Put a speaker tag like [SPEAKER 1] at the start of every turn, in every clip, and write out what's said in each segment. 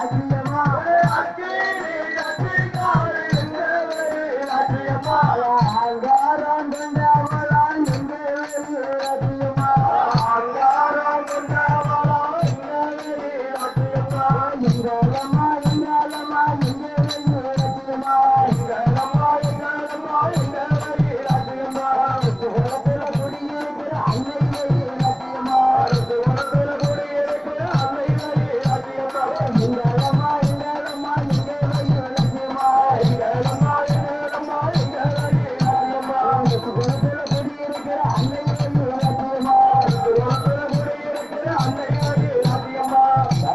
[SPEAKER 1] அல்லவா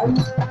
[SPEAKER 1] Tchau.